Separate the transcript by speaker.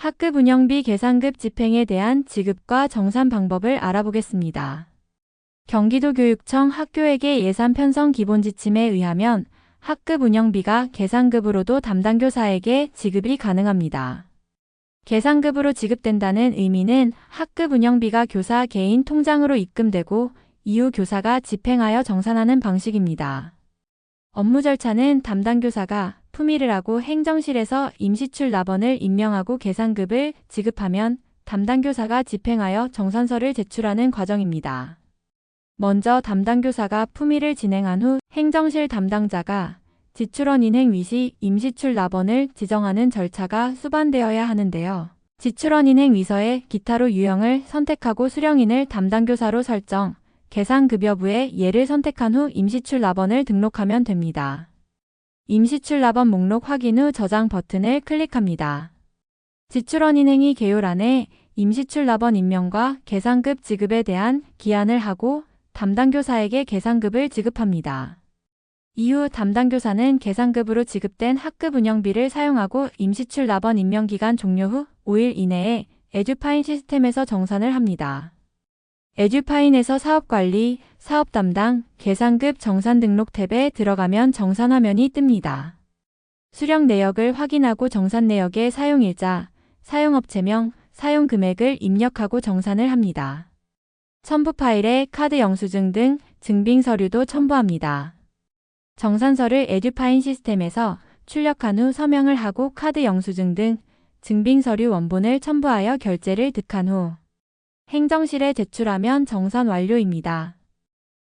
Speaker 1: 학급 운영비 계산급 집행에 대한 지급과 정산 방법을 알아보겠습니다. 경기도 교육청 학교에게 예산 편성 기본 지침에 의하면 학급 운영비가 계산급으로도 담당 교사에게 지급이 가능합니다. 계산급으로 지급된다는 의미는 학급 운영비가 교사 개인 통장으로 입금되고 이후 교사가 집행하여 정산하는 방식입니다. 업무 절차는 담당 교사가 품위를 하고 행정실에서 임시출 납원을 임명하고 계산급을 지급하면 담당 교사가 집행하여 정산서를 제출하는 과정입니다. 먼저 담당 교사가 품위를 진행한 후 행정실 담당자가 지출원 인행 위시 임시출 납원을 지정하는 절차가 수반되어야 하는데요. 지출원 인행 위서에 기타로 유형을 선택하고 수령인을 담당 교사로 설정, 계산급여부에 예를 선택한 후 임시출 납원을 등록하면 됩니다. 임시출 납원 목록 확인 후 저장 버튼을 클릭합니다. 지출원 인행이 개요란에 임시출 납원 임명과 계산급 지급에 대한 기한을 하고 담당 교사에게 계산급을 지급합니다. 이후 담당 교사는 계산급으로 지급된 학급 운영비를 사용하고 임시출 납원 임명 기간 종료 후 5일 이내에 에듀파인 시스템에서 정산을 합니다. 에듀파인에서 사업관리, 사업 담당, 계산급 정산 등록 탭에 들어가면 정산 화면이 뜹니다. 수령 내역을 확인하고 정산 내역의 사용일자, 사용업체명, 사용금액을 입력하고 정산을 합니다. 첨부 파일에 카드 영수증 등 증빙 서류도 첨부합니다. 정산서를 에듀파인 시스템에서 출력한 후 서명을 하고 카드 영수증 등 증빙 서류 원본을 첨부하여 결제를 득한 후 행정실에 제출하면 정산 완료입니다.